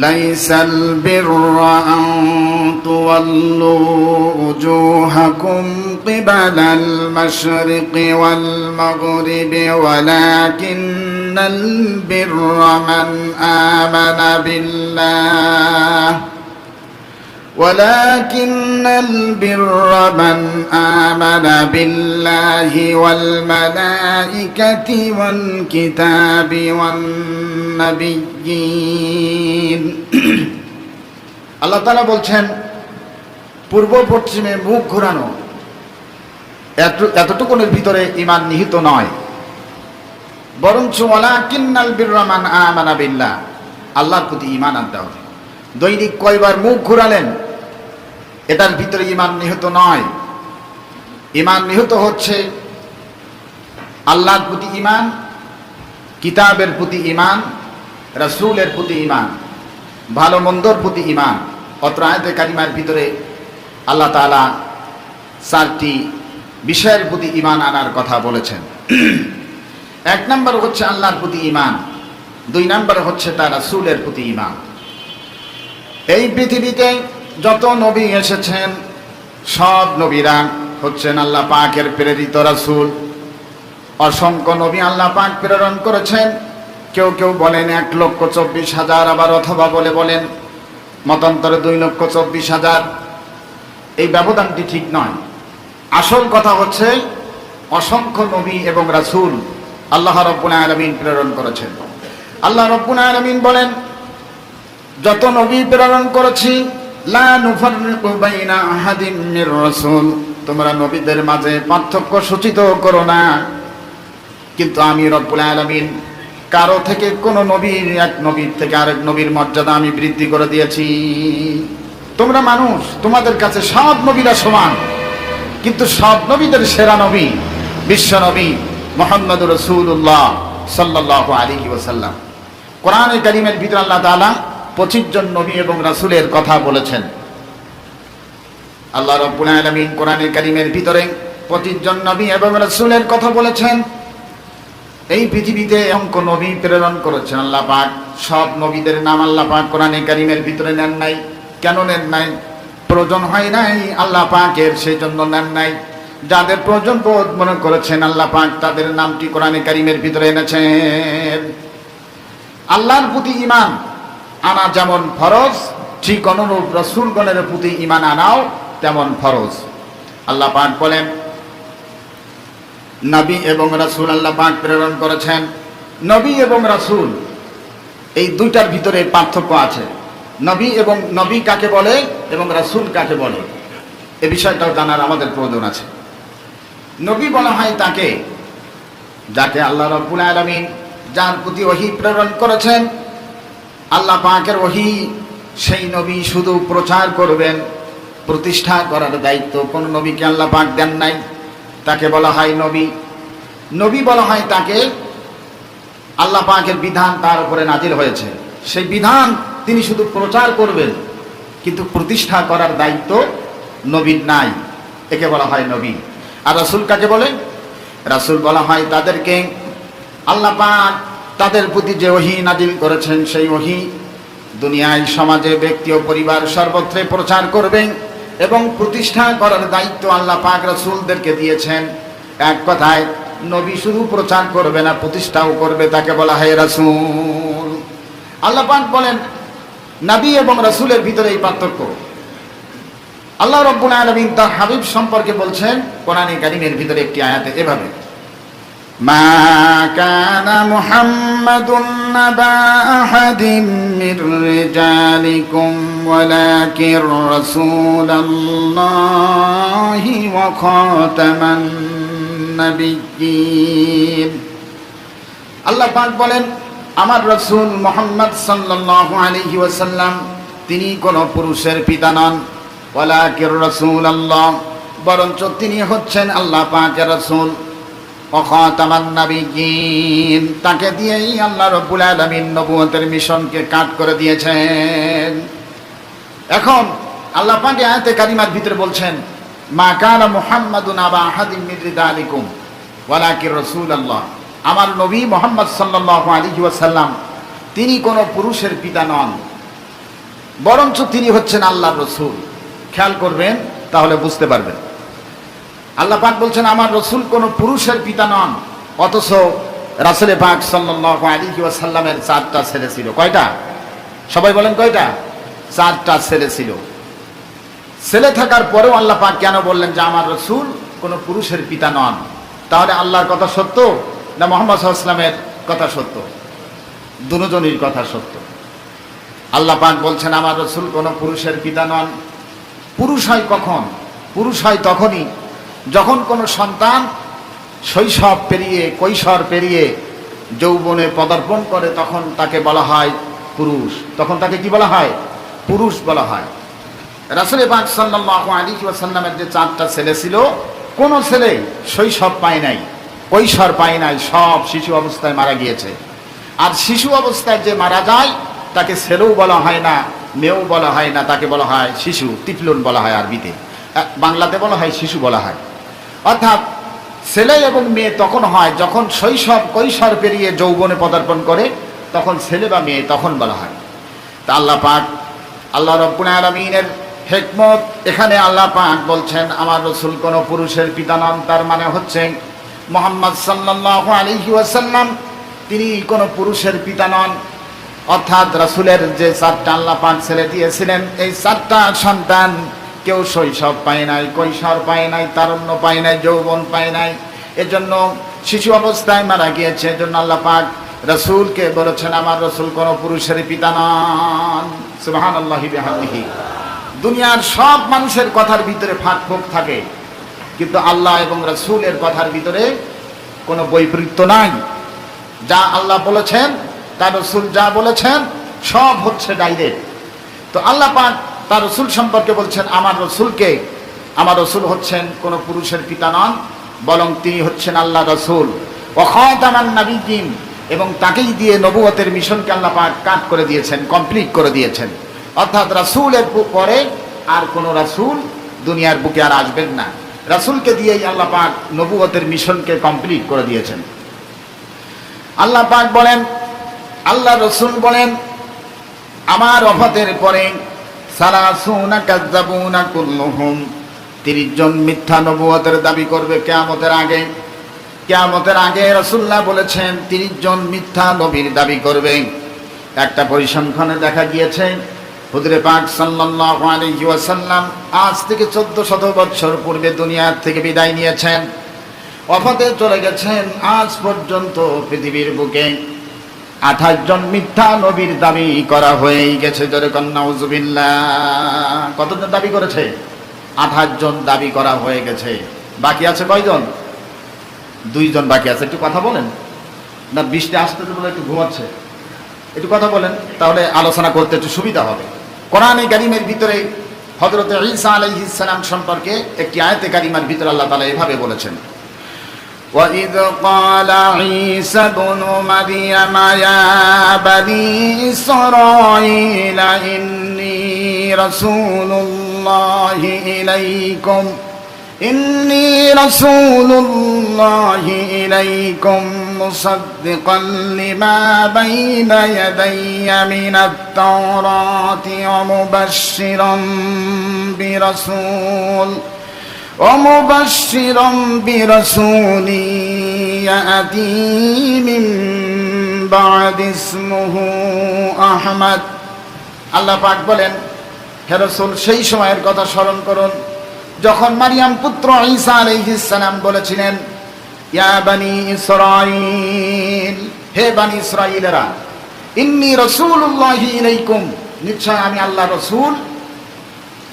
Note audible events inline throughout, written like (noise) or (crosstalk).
ليس البر أن تولوا وجوهكم قبل المشرق والمغرب ولكن البر من آمن بالله. ولكن البر من آمن بالله والملائكة والكتاب والنبيين (coughs) আল্লাহ তালা বলছেন পূর্ব পশ্চিমে মুখ ঘোরানো এত- এতটুকুনের ভিতরে ইমান নিহিত নয় বরঞ্চ ওয়ালাকিন্নাল বিররহমান আমানা বিল্লাহ আল্লাহর প্রতি ইমান আনতে হবে দৈনিক কয়বার মুখ ঘুরালেন এটার ভিতরে ইমান নিহত নয়। ইমান নিহত হচ্ছে আল্লাহর প্রতি ইমান কিতাবের প্রতি ইমান রাসূলের প্রতি ইমান ভালো মন্দর প্রতি ইমান অত্র আয়তে কারিমার ভিতরে আল্লাহ তাআলা চারটি বিষয়ের প্রতি ইমান আনার কথা বলেছেন। এক নম্বর হচ্ছে আল্লাহর প্রতি ইমান দুই নম্বর হচ্ছে তার রাসূলের প্রতি ইমান এই পৃথিবীতে যত নবী এসেছেন, সব নবীরা হচ্ছেন আল্লাহ পাকের প্রেরিত রাসূল। অসংখ্য নবী আল্লাহ পাক প্রেরণ করেছেন। কেউ কেউ বলেন এক লক্ষ চব্বিশ হাজার, আবার অথবা বলে বলেন মতান্তরে দুই লক্ষ চব্বিশ হাজার। এই ব্যবধানটি ঠিক নয়। আসল কথা হচ্ছে, অসংখ্য নবী এবং রাসূল আল্লাহ রব্বুল আলামিন প্রেরণ করেছেন। আল্লাহ রব্বুল আলামিন বলেন, যত নবী প্রেরণ করেছি লা তোমরা নবীদের মাঝে পার্থক্য সূচিত করো না। কিন্তু আমি রব্বুল আলামিন, কারও থেকে কোন নবীর, এক নবীর থেকে আরেক নবীর মর্যাদা আমি বৃদ্ধি করে দিয়েছি। তোমরা মানুষ, তোমাদের কাছে সব নবীরা সমান। কিন্তু সব নবীদের সেরা নবী, বিশ্ব নবী মোহাম্মদ রসুল্লাহ সাল্লাহ আলী ওসাল্লাম কোরআনে কারিমের ভিতরে আল্লাহ তাআলা পঁচিশ জন নবী এবং রাসুলের কথা বলেছেন। আল্লাহ রব্বুল আলমিন কোরআনে কারিমের ভিতরে পঁচিশ জন নবী এবং রাসুলের কথা বলেছেন। এই পৃথিবীতে অঙ্ক নবী প্রেরণ করেছেন আল্লাহ পাক। সব নবীদের নাম আল্লাহ পাক কোরআনে কারিমের ভিতরে নেন নাই। কেন নেন নাই? প্রয়োজন হয় নাই, আল্লাহ পাকের সেই জন্য নেন নাই। যাদের প্রয়োজন বোধ মনে করেছেন আল্লাহ পাক, তাদের নামটি কোরআনে কারিমের ভিতরে এনেছেন। আল্লাহর প্রতি ইমান আনা যেমন ফরজ, ঠিক অনুরূপ রসুলগণের প্রতি ইমান আনাও তেমন ফরজ। আল্লাহ পাক বলেন, নবী এবং রাসূল আল্লাহ পাক প্রেরণ করেছেন। নবী এবং রাসূল, এই দুইটার ভিতরে পার্থক্য আছে। নবী এবং নবী কাকে বলে এবং রাসূল কাকে বলে? এ বিষয়টাও জানার আমাদের প্রয়োজন আছে। নবী বলা হয় তাকে, যাকে আল্লাহ রব্বুল আলামিন যার প্রতি ওহী প্রেরণ করেছেন আল্লাহ পাকের ওহী, সেই নবী শুধু প্রচার করবেন, প্রতিষ্ঠা করার দায়িত্ব। কোন নবীকে আল্লাহ পাক দেন নাই। তাকে বলা হয় নবী। নবী বলা হয় তাকে, আল্লাহ পাকের বিধান তার উপরে নাজির হয়েছে। সেই বিধান তিনি শুধু প্রচার করবেন, কিন্তু প্রতিষ্ঠা করার দায়িত্ব নবীর নাই। একে বলা হয় নবী। আর রাসূল কাকে বলে? রাসূল বলা হয় তাদেরকে। আল্লাহ পাক তাদের প্রতি যে ওহী নাজিল করেছেন, সেই ওহী দুনিয়ায় সমাজে ব্যক্তি ও পরিবার সর্বত্রে প্রচার করবেন এবং প্রতিষ্ঠা করার দায়িত্ব আল্লাহ পাক রাসূলদেরকে দিয়েছেন। এক কথায়, নবী শুধু প্রচার করবে না, প্রতিষ্ঠাও করবে, তাকে বলা হয় রাসূল। আল্লাহ পাক বলেন, নবী এবং রাসূলের ভিতরে এই পার্থক্য। আল্লাহ রব্বুল আলামিন তার হাবিব সম্পর্কে বলছেন, কোরআনে কারিমের ভিতরে একটি আয়াতে এভাবে মা কানা মুহাম্মাদুন নাবা আহাদিম মির রিজালিকুম ওয়ালাকিন রাসূলাল্লাহি ওয়া খাতামান নাবিয়্যিন। আল্লাহ পাক বলেন, আমার রাসূল মুহাম্মদ সাল্লাল্লাহু আলাইহি ওয়াসাল্লাম, তিনি কোন পুরুষের পিতা নন, ওয়ালাকির রাসূলুল্লাহ, বরঞ্চ তিনি হচ্ছেন আল্লাহ পাকের রাসূল। তাকে দিয়েই আল্লাহ রব্বুল আলামিন নবুয়তের মিশনকে কাট করে দিয়েছেন। এখন আল্লাহ পাক আয়াতে কারিমার ভিতরে বলছেন, মা কানা মুহাম্মাদুন আবা আহাদিম মিন রিজালিকুম ওয়ালাকির রাসূলুল্লাহ। আমার নবী মোহাম্মদ সাল্লাল্লাহু আলাইহি ওয়াসাল্লাম, তিনি কোনো পুরুষের পিতা নন, বরঞ্চ তিনি হচ্ছেন আল্লাহ রসুল। খেয়াল করবেন, তাহলে বুঝতে পারবেন। আল্লাহ পাক বলছেন, আমার রসুল কোন পুরুষের পিতা নন, অথচ রাসুলে পাক সাল্লাহ আলী সাল্লামের চারটা ছেলে ছিল। কয়টা? সবাই বলেন কয়টা? চারটা ছেলে ছিল। ছেলে থাকার পরেও আল্লাহ পাক কেন বললেন যে, আমার রসুল কোন পুরুষের পিতা নন? তাহলে আল্লাহর কথা সত্য না মোহাম্মদ ইসলামের কথা সত্য? দুজনের কথা সত্য। আল্লাহ পাক বলছেন, আমার রসুল কোন পুরুষের পিতা নন। পুরুষ হয় কখন? পুরুষ হয় তখনই যখন কোনো সন্তান শৈশব পেরিয়ে, কৈশোর পেরিয়ে যৌবনে পদার্পণ করে, তখন তাকে বলা হয় পুরুষ। তখন তাকে কি বলা হয়? পুরুষ বলা হয়। রাসুল পাক সাল্লাহ আলী সাল্লামের যে চারটা ছেলে ছিল, কোনো ছেলে শৈশব পায় নাই, কৈশোর পায় নাই, সব শিশু অবস্থায় মারা গিয়েছে। আর শিশু অবস্থায় যে মারা যায়, তাকে ছেলেও বলা হয় না, মেয়েও বলা হয় না, তাকে বলা হয় শিশু টিফলুন বলা হয় আরবিতে। বাংলাতে বলা হয় শিশু বলা হয়। অর্থাৎ ছেলে এবং মেয়ে তখন হয়, যখন শৈশব কৈশোর পেরিয়ে যৌবনে পদার্পণ করে, তখন ছেলে বা মেয়ে তখন বলা হয়। তা আল্লাহ পাক, আল্লাহ রব্বুল আলমিনের হেকমত, এখানে আল্লাহ পাক বলছেন, আমার রসুল কোন পুরুষের পিতা নন, তার মানে হচ্ছে মোহাম্মদ সাল্লাহ আলহি ওয়াসাল্লাম, তিনি কোনো পুরুষের পিতা নন। অর্থাৎ রাসুলের যে চারটা আল্লাহ পাক ছেলে দিয়েছিলেন, এই চারটা সন্তান কেউ শৈশব পায় নাই, কৈশোর পায় নাই, তারুণ্য পায় নাই, যৌবন পায় নাই। এজন্য শিশু অবস্থায় মারা গিয়েছে। এজন্য আল্লাহ পাক রসুলকে বলেছেন, আমার রসুল কোন পুরুষের পিতা নন। সুবাহান আল্লাহি বিহামিহি দুনিয়ার সব মানুষের কথার ভিতরে ফাঁক ফোক থাকে। কিন্তু আল্লাহ এবং রসুলের কথার ভিতরে কোনো বৈপরীত্য নাই। যা আল্লাহ বলেছেন তার রসুল যা বলেছেন, সব হচ্ছে ডাইরেক্ট। তো আল্লাহ পাক তার রসুল সম্পর্কে বলছেন, আমার রসুলকে, আমার রসুল হচ্ছেন কোন পুরুষের পিতা নন, বরং তিনি হচ্ছেন আল্লাহ রসুল। অখাতামান নাবিদিন এবং তাকেই দিয়ে নবুয়তের মিশনকে আল্লাহ পাক কাট করে দিয়েছেন, কমপ্লিট করে দিয়েছেন। অর্থাৎ রাসুলের পরে আর কোন রাসুল দুনিয়ার বুকে আর আসবেন না। রাসুলকে দিয়েই আল্লাহ পাক নবুয়তের মিশনকে কমপ্লিট করে দিয়েছেন। আল্লাহ পাক বলেন, আল্লাহ রসুল বলেন, আমার অফাতের পরে সালাসুনা কাজ্জাবুনা কুল্লুহুম। তিরিশ জন মিথ্যা নবুয়তের দাবি করবে কেয়ামতের আগে। কেয়ামতের আগে রসুল্লাহ বলেছেন তিরিশ জন মিথ্যা নবীর দাবি করবে। একটা পরিসংখ্যানে দেখা গিয়েছে হুদরে পাক সাল্লাল্লাহু আলাইহি ওয়াসাল্লাম আজ থেকে চোদ্দ শত বছর পূর্বে দুনিয়ার থেকে বিদায় নিয়েছেন। অফাতে চলে গেছেন আজ পর্যন্ত পৃথিবীর বুকে। আঠাশ জন মিথ্যা নবীর দাবি করা হয়েই গেছে কতজন দাবি করেছে? আঠাশ জন দাবি করা হয়ে গেছে। বাকি আছে কয়জন? দুইজন বাকি আছে। একটু কথা বলেন। না, বৃষ্টি আসতে বলে একটু ঘুমাচ্ছে। একটু কথা বলেন, তাহলে আলোচনা করতে একটু সুবিধা হবে। কোরআনে কারিমের ভিতরে হজরত ঈসা আলাইহিস সালাম সম্পর্কে একটি আয়াতে কারিমার ভিতরে আল্লাহ তাআলা এভাবে বলেছেন। وإذ قال عيسى ابن مريم يا بني إسرائيل إني رسول الله إليكم إني رسول الله إليكم مصدقا لما بين يدي من التوراة ومبشرا برسول ومبشرا برسول يأتي من بعد اسمه أحمد আল্লাহ পাক বলেন হে রসুল সেই সময়ের কথা স্মরণ করুন যখন মারিয়াম পুত্র ঈসা আলাইহিস সালাম বলেছিলেন ইয়া বানি ইসরাইল হে বানি ইসরাইলেরা ইন্নী রাসূলুল্লাহি ইলাইকুম নিশ্চয় আমি আল্লাহ রসুল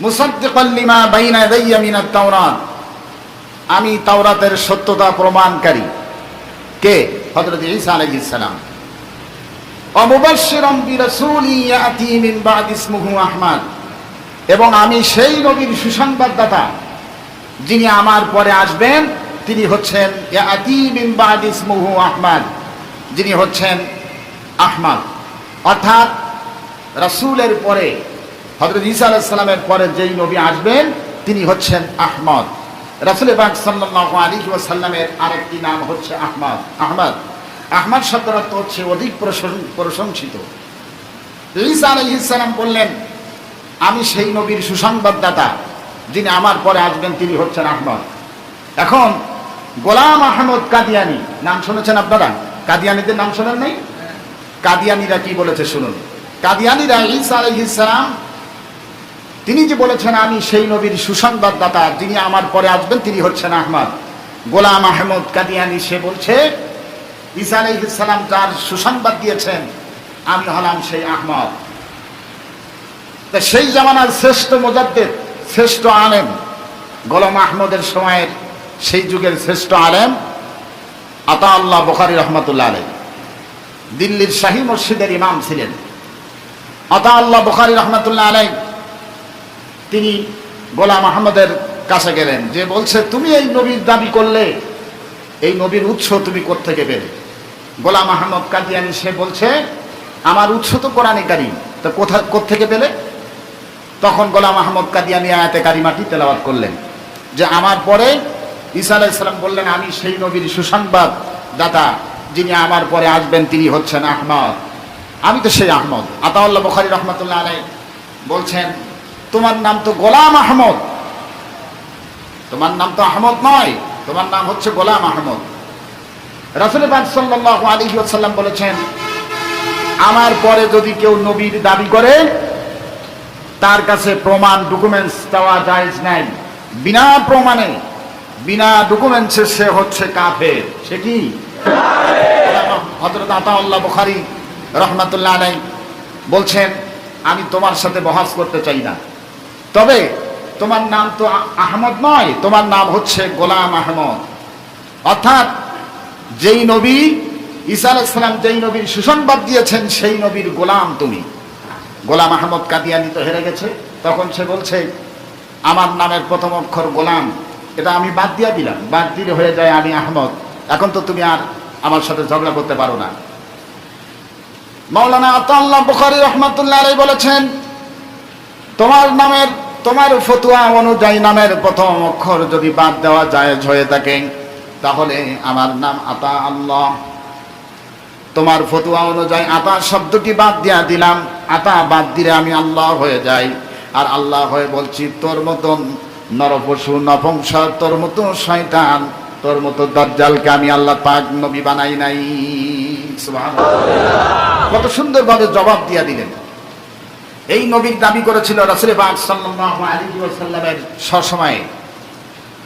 মুসাদ্দিকাল বাইনা ইয়াদাইয়া মিনাত তাওরাত। আমি তাওরাতের সত্যতা প্রমাণকারী। কে? হযরত ঈসা আলাইহিস সালাম। অমুবাশশিরাম বিরাসূলি ইয়াতি মিন বাদ ইসমুহু আহমদ। এবং আমি সেই নবীর সুসংবাদদাতা, যিনি আমার পরে আসবেন, তিনি হচ্ছেন ইয়াতি মিন বাদ ইসমুহু আহমদ। যিনি হচ্ছেন আহমদ। অর্থাৎ রাসূলের পরে হজরত ঈসা আলাইসাল্লামের পরে যেই নবী আসবেন তিনি হচ্ছেন আহমদ। রাসুল বাগ সাল্লাহ আলী ওয়াসাল্লামের আরেকটি নাম হচ্ছে আহমদ। আহমদ আহমদ শব্দের অর্থ হচ্ছে অধিক প্রশংসিত। ঈসা আলাইহিস সালাম বললেন আমি সেই নবীর সুসংবাদদাতা যিনি আমার পরে আসবেন তিনি হচ্ছেন আহমদ। এখন গোলাম আহমদ কাদিয়ানি নাম শুনেছেন আপনারা? কাদিয়ানিদের নাম শোনেন নাই? কাদিয়ানিরা কি বলেছে শুনুন। কাদিয়ানিরা ঈসা আলাইহিস সালাম তিনি যে বলেছেন, আমি সেই নবীর সুসংবাদদাতা, যিনি আমার পরে আসবেন, তিনি হচ্ছেন আহমদ। গোলাম আহমদ কাদিয়ানি, সে বলছে, ঈসা আলাইহিস সালাম যার সুসংবাদ দিয়েছেন, আমি হলাম সেই আহমদ। তা সেই জামানার শ্রেষ্ঠ মোজাদ্দেদ, শ্রেষ্ঠ আলেম, গোলাম আহমদের সময়ের সেই যুগের শ্রেষ্ঠ আলেম আতা আল্লাহ বখারি রহমতুল্লাহ আলাই দিল্লির শাহী মসজিদের ইমাম ছিলেন। আতা আল্লাহ বখারি রহমতুল্লাহ আলাই তিনি গোলাম আহমদের কাছে গেলেন, যে বলছে, তুমি এই নবীর দাবি করলে, এই নবীর উৎস তুমি কোত্থেকে পেলে? গোলাম আহমদ কাদিয়ানি, সে বলছে, আমার উৎস তো কোরআনে কারিম, তো কোথা, কোত্থেকে পেলে? তখন গোলাম আহমদ কাদিয়ানি আয়াতে কারিমাটি তেলাওয়াত করলেন, যে আমার পরে ঈসা আলাইসালাম বললেন, আমি সেই নবীর সুসংবাদ দাতা, যিনি আমার পরে আসবেন, তিনি হচ্ছেন আহমদ। আমি তো সেই আহমদ। আতাউল্লাহ বখারি রহমতুল্লাহ আলাই বলছেন তোমার নাম তো গোলাম আহমদ। তোমার নাম তো আহমদ নয়, তোমার নাম হচ্ছে গোলাম আহমদ। রাসুল পাক সাল্লাল্লাহু আলাইহি বলেছেন, আমার পরে যদি কেউ নবীর দাবি করে, তার কাছে প্রমাণ ডকুমেন্টস দেওয়া জায়েজ নাই। বিনা প্রমাণে, বিনা ডকুমেন্টসে সে হচ্ছে কাফের। সে কি? হজরত আতাউল্লাহ বুখারী রহমাতুল্লাহ আলাই বলছেন, আমি তোমার সাথে বহাস করতে চাই না। তবে তোমার নাম তো আহমদ নয়, তোমার নাম হচ্ছে গোলাম আহমদ। অর্থাৎ যেই নবী, ঈসা আলাইসালাম যেই নবীর সুসংবাদ দিয়েছেন, সেই নবীর গোলাম তুমি। গোলাম আহমদ কাদিয়ানি তো হেরে গেছে। তখন সে বলছে, আমার নামের প্রথম অক্ষর গোলাম। এটা আমি বাদ দিয়ে দিলাম। বাদ দিলে হয়ে যায় আমি আহমদ। এখন তো তুমি আর আমার সাথে ঝগড়া করতে পারো না। মৌলানা আতাল্লাহ বুখারী রহমাতুল্লাহ আলাইহি বলেছেন, তোমার নামের তোমার ফতুয়া অনুযায়ী নামের প্রথম অক্ষর যদি বাদ দেওয়া যায় হয়ে থাকে, তাহলে আমার নাম আতা আল্লাহ। তোমার ফতুয়া অনুযায়ী আতা শব্দটি বাদ দিয়া দিলাম, আতা বাদ দিলে আমি আল্লাহ হয়ে যাই। আর আল্লাহ হয়ে বলছি, তোর মতন নরপশু নপংস তোর মতো শয়তান, তোর মতো দজ্জালকে আমি আল্লাহ পাক নবী বানাই নাই। কত সুন্দরভাবে জবাব দিয়া দিলেন। এই নবীর দাবি করেছিল রাসুল আলাইহি ওয়াসাল্লামের সসময়ে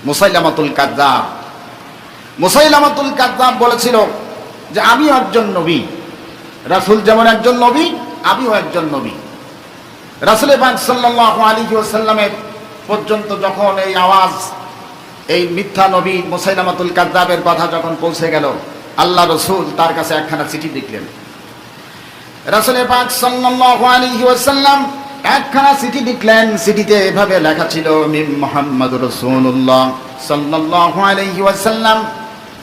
মুসাইলামাতুল কাজ্জাব মুসাইলামাতুল কাজ্জাব বলেছিল যে, আমি একজন নবী। রাসূল যেমন একজন নবী, আমিও একজন নবী। রাসুল পাক সাল্লাল্লাহু আলাইহি ওয়াসাল্লামের পর্যন্ত যখন এই আওয়াজ, এই মিথ্যা নবী মুসাইলামাতুল কাজ্জাবের কথা যখন পৌঁছে গেল, আল্লাহ রসুল তার কাছে একখানা চিঠি লিখলেন। রাসুলের পাক সাল্লাল্লাহু আলাইহি ওয়াসাল্লাম একখানা চিঠি লিখলেন। চিঠিতে এভাবে লেখা ছিল, মিম মুহাম্মাদুর রাসূলুল্লাহ সাল্লাল্লাহু আলাইহি ওয়াসাল্লাম,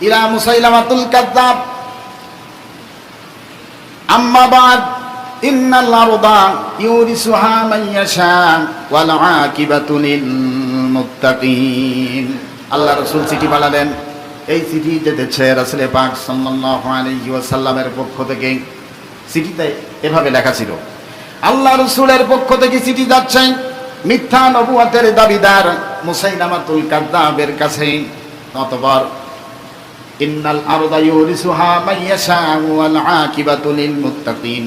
ইলা মুসাইলামাতুল কাযযাব আম্মা বাদ, ইন্নাল আরদা ইউরিসুহা মান ইয়াশা ওয়াল মুত্তাকিন। আল্লাহ রাসূল চিঠি পাঠালেন এই চিঠি যেতেছে রাসূল পাক সাল্লাল্লাহু আলাইহি ওয়াসাল্লামের পক্ষ থেকে। চিঠিতে এভাবে লেখা ছিল, আল্লাহ রসুলের পক্ষ থেকে চিঠি যাচ্ছেন মিথ্যা নবুয়াতের দাবিদার মুসাইনামাতুল কাদ্দাবের কাছে। অতবার ইন্নাল আরদা ইউরিসুহা মাইয়াশা ওয়াল আকিবাতু লিল মুত্তাকিন।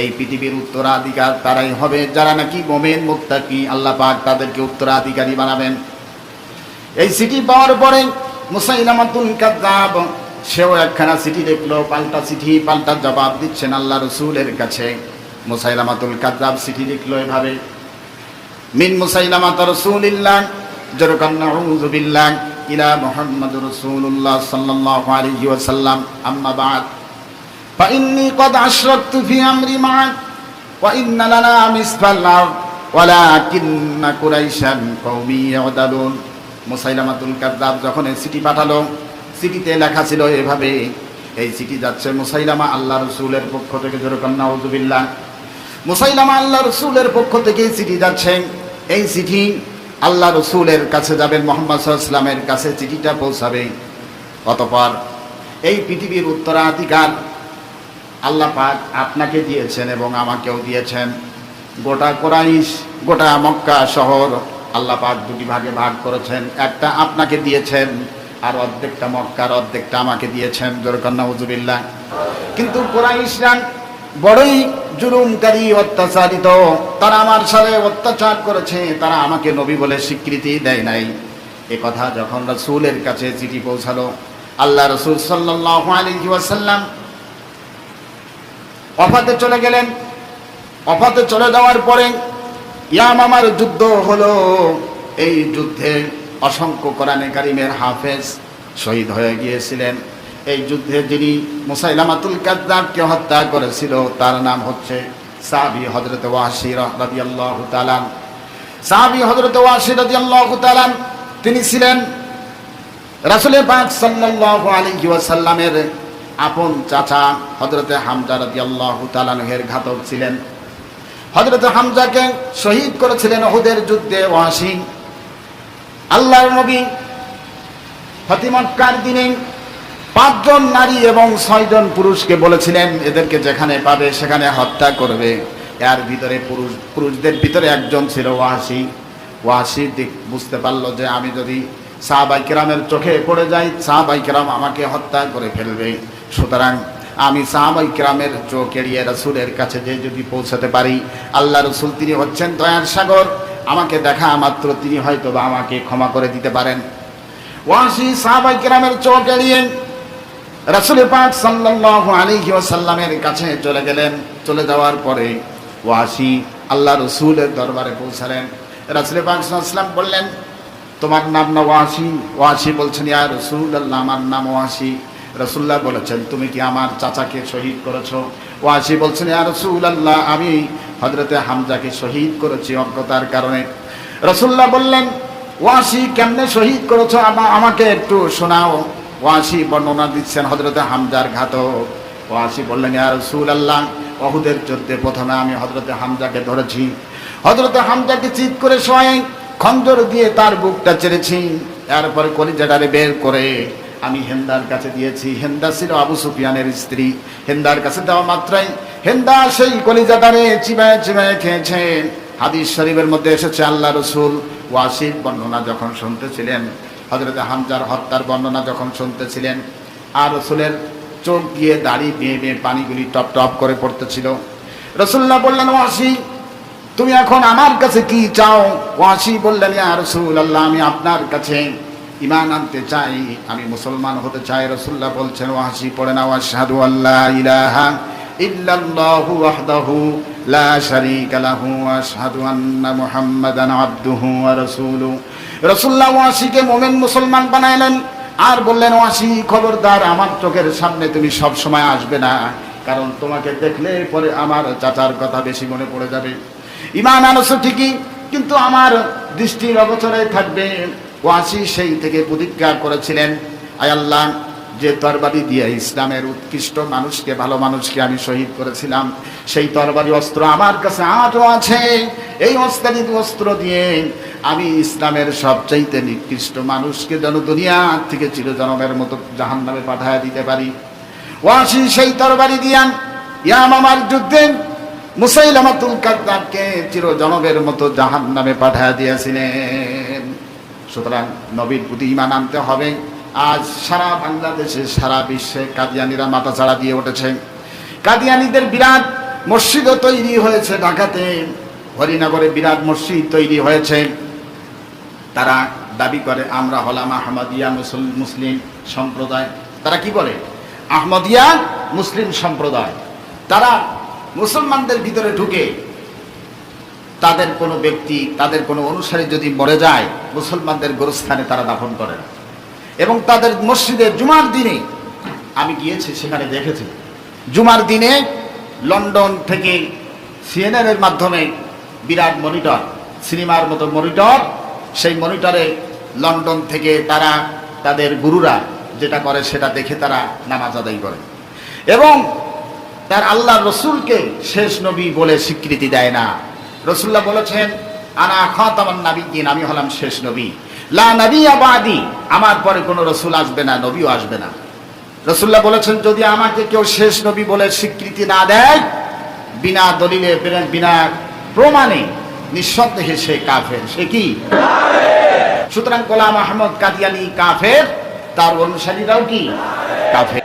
এই পৃথিবীর উত্তরাধিকার তারাই হবে, যারা নাকি মোমেন মুত্তাকি, আল্লাহ পাক তাদেরকে উত্তরাধিকারী বানাবেন। এই সিটি পাওয়ার পরে মুসাইলামাতুল কাদ্দাব সেও একখানা চিঠি দেখলো পাল্টা চিঠি পাল্টা জবাব দিচ্ছেন আল্লাহ রসুলের কাছে মুসাইলামাতুল কাদ্দাব চিঠি লিখলো এভাবে মিন মুসাইলামাত রসুলিল্লাহ জরকান নাউযু বিল্লাহ ইলা মুহাম্মাদুর রাসূলুল্লাহ সাল্লাল্লাহু আলাইহি ওয়াসাল্লাম আম্মা বাদ فإني قد أشركت في أمري معك وإن لنا مثل الأرض ولكن قريشا قومي يعدلون মুসাইলামাতুল কাদ্দাব যখন এই চিঠি পাঠালো চিঠিতে লেখা ছিল এভাবে, এই চিঠি যাচ্ছে মুসাইলামা আল্লাহ রসুলের পক্ষ থেকে যেরকম নাউজুবিল্লাহ। মুসাইলামা আল্লাহ রসুলের পক্ষ থেকে চিঠি যাচ্ছে। এই চিঠি আল্লাহ রসুলের কাছে যাবেন, মোহাম্মদ সাল্লামের কাছে চিঠিটা পৌঁছাবে। অতপর এই পৃথিবীর উত্তরাধিকার আল্লাহ পাক আপনাকে দিয়েছেন এবং আমাকেও দিয়েছেন। গোটা কোরাইশ, গোটা মক্কা শহর আল্লাহ পাক দুটি ভাগে ভাগ করেছেন। একটা আপনাকে দিয়েছেন আর অর্ধেকটা মক্কার অর্ধেকটা আমাকে দিয়েছেন জোরকন্যা উজুবিল্লাহ কিন্তু কোরাইশরা বড়ই জুলুমকারী, অত্যাচারিত। তারা আমার সাথে অত্যাচার করেছে, তারা আমাকে নবী বলে স্বীকৃতি দেয় নাই। এ কথা যখন রসুলের কাছে চিঠি পৌঁছালো, আল্লাহ রসুল সাল্লাহ আলী ওয়াসাল্লাম অফাতে চলে গেলেন। অফাতে চলে যাওয়ার পরে ইয়াম আমার যুদ্ধ হলো। এই যুদ্ধে অসংখ্য কোরআনে কারিমের হাফেজ শহীদ হয়ে গিয়েছিলেন। এই যুদ্ধে যিনি মুসাইলামাতুল কাদ্দাবকে হত্যা করেছিল, তার নাম হচ্ছে সাবি হজরত ওয়াসি আল্লাহ তাআলা। সাহাবি হজরত ওয়াসি রাদিয়াল্লাহু তাআলা, তিনি ছিলেন রাসূল পাক সাল্লাল্লাহু আলাইহি ওয়াসাল্লামের আপন চাচা হজরতে হামজা রাদিয়াল্লাহু তাআলা এর ঘাতক ছিলেন। হজরত হামজাকে শহীদ করেছিলেন ওহুদের যুদ্ধে ওয়াসি আল্লাহর নবী ফতিমক্কার দিনে পাঁচজন নারী এবং ছয়জন পুরুষকে বলেছিলেন, এদেরকে যেখানে পাবে সেখানে হত্যা করবে। এর ভিতরে পুরুষ পুরুষদের ভিতরে একজন ছিল ওয়াসি। ওয়াসি দিক বুঝতে পারল যে আমি যদি সাহাবাইকেরামের চোখে পড়ে যাই সাহাবাইকেরাম আমাকে হত্যা করে ফেলবে। সুতরাং আমি সাহাবাইকেরামের চোখ এড়িয়ে রসুলের কাছে যে যদি পৌঁছাতে পারি, আল্লাহ রসুল তিনি হচ্ছেন দয়ার সাগর। আমাকে দেখা মাত্র তিনি হয়তো বা আমাকে ক্ষমা করে দিতে পারেন। ওয়াসি সাহাবাইকেরামের চোখ এড়িয়ে রাসুল পাক সাল্লাল্লাহু আলাইহি ওয়াসাল্লামের কাছে চলে গেলেন। চলে যাওয়ার পরে ওয়াসি আল্লাহ রসুলের দরবারে পৌঁছালেন। রাসুল পাক সাল্লাম বললেন, তোমার নাম না ওয়াসি? ওয়াসি বলছেন, ইয়া রসুল আল্লাহ আমার নাম ওয়াসি। রসুল্লাহ বলেছেন, তুমি কি আমার চাচাকে শহীদ করেছ? ওয়াসি বলছেন, ইয়া রসুল আল্লাহ আমি হজরতে হামজাকে শহীদ করেছি অজ্ঞতার কারণে। রসুল্লাহ বললেন ওয়াসি কেমনে শহীদ করেছ? আমা- আমাকে একটু শোনাও। ওয়াসি বর্ণনা দিচ্ছেন হজরতে হামজার ঘাতক। ওয়াসি বললেন, ইয়া রসুল আল্লাহ অহুদের যুদ্ধে প্রথমে আমি হজরতে হামজাকে ধরেছি। হজরতে হামজাকে চিৎ করে শোয়াই, খঞ্জর দিয়ে তার বুকটা চেড়েছি। এরপরে কলিজাটারে বের করে আমি হেন্দার কাছে দিয়েছি। হেন্দা ছিল আবু সুফিয়ানের স্ত্রী। হেন্দার কাছে দেওয়া মাত্রাই হেন্দা সেই কলিজাটারে চিবায় চিবায় খেয়েছে। হাদিস শরীফের মধ্যে এসেছে আল্লাহ রসুল। ওয়াসির বর্ণনা যখন শুনতেছিলেন হজরত হামজার হত্যার বর্ণনা যখন শুনতেছিলেন, আর রসুলের চোখ দিয়ে দাড়ি বেয়ে বেয়ে পানিগুলি টপ টপ করে পড়তেছিল। রসুল্লাহ বললেন ওয়াসি তুমি এখন আমার কাছে কি চাও? ওয়াসি বললেন, ইয়া রসুল আল্লাহ আমি আপনার কাছে ইমান আনতে চাই, আমি মুসলমান হতে চাই রসুল্লাহ বলছেন, ওয়াসি, পড়ে না ওয়াশহাদু আল্লাহ ইলাহা ইল্লাল্লাহু ওয়াহদাহু লা শারীকা লাহু, আশহাদু আন্না মুহাম্মাদান আবদুহু ওয়া রাসূলুহু রসুল্লাহ ওয়াসিকে মোমেন মুসলমান বানাইলেন আর বললেন, ওয়াসি, খবরদার, আমার চোখের সামনে তুমি সব সময় আসবে না, কারণ তোমাকে দেখলে পরে আমার চাচার কথা বেশি মনে পড়ে যাবে। ইমান আনছো ঠিকই, কিন্তু আমার দৃষ্টির অগোচরে থাকবে। ওয়াসি সেই থেকে প্রতিজ্ঞা করেছিলেন, আয় আল্লাহ, যে তরবারি দিয়ে ইসলামের উৎকৃষ্ট মানুষকে, ভালো মানুষকে আমি শহীদ করেছিলাম, সেই তরবারি অস্ত্র আমার কাছে আজও আছে। এই অস্ত্রানিত অস্ত্র দিয়ে আমি ইসলামের সবচাইতে নিকৃষ্ট মানুষকে যেন দুনিয়া থেকে চিরজনমের মতো জাহান নামে পাঠায় দিতে পারি। ওয়াসি সেই তরবারি দিয়ান ইয়াম আমার যুদ্ধে মুসাইলামাতুল কাদ্দাবকে চিরজনমের মতো জাহান নামে পাঠায় দিয়েছিলেন। সুতরাং নবীর প্রতি ইমান আনতে হবে। আজ সারা বাংলাদেশে, সারা বিশ্বে কাদিয়ানিরা মাথা চাড়া দিয়ে উঠেছে। কাদিয়ানিদের বিরাট মসজিদও তৈরি হয়েছে ঢাকাতে। হরিনগরে বিরাট মসজিদ তৈরি হয়েছে। তারা দাবি করে, আমরা হলাম আহমদিয়া মুসল মুসলিম সম্প্রদায়। তারা কি বলে? আহমদিয়া মুসলিম সম্প্রদায়। তারা মুসলমানদের ভিতরে ঢুকে তাদের কোনো ব্যক্তি, তাদের কোনো অনুসারী যদি মরে যায়, মুসলমানদের গোরস্থানে তারা দাফন করে না। এবং তাদের মসজিদে জুমার দিনে, আমি গিয়েছি, সেখানে দেখেছি, জুমার দিনে লন্ডন থেকে সিএনএন এর মাধ্যমে বিরাট মনিটর, সিনেমার মতো মনিটর, সেই মনিটরে লন্ডন থেকে তারা, তাদের গুরুরা যেটা করে সেটা দেখে তারা নামাজ আদায় করে। এবং তার আল্লাহ রসুলকে শেষ নবী বলে স্বীকৃতি দেয় না। রসুল্লাহ বলেছেন, আনা খাতামান নাবিয়িন আমি হলাম শেষ নবী। লা নবী আবাদি আমার পরে কোনো রসুল আসবে না, নবীও আসবে না। রসুল্লাহ বলেছেন, যদি আমাকে কেউ শেষ নবী বলে স্বীকৃতি না দেয়, বিনা দলিলে, বিনা প্রমাণে নিঃসন্দেহে সে কাফের। সে কি? সুতরাং গোলাম আহমদ কাদিয়ানি কাফের, তার অনুসারীরাও কি? কাফের।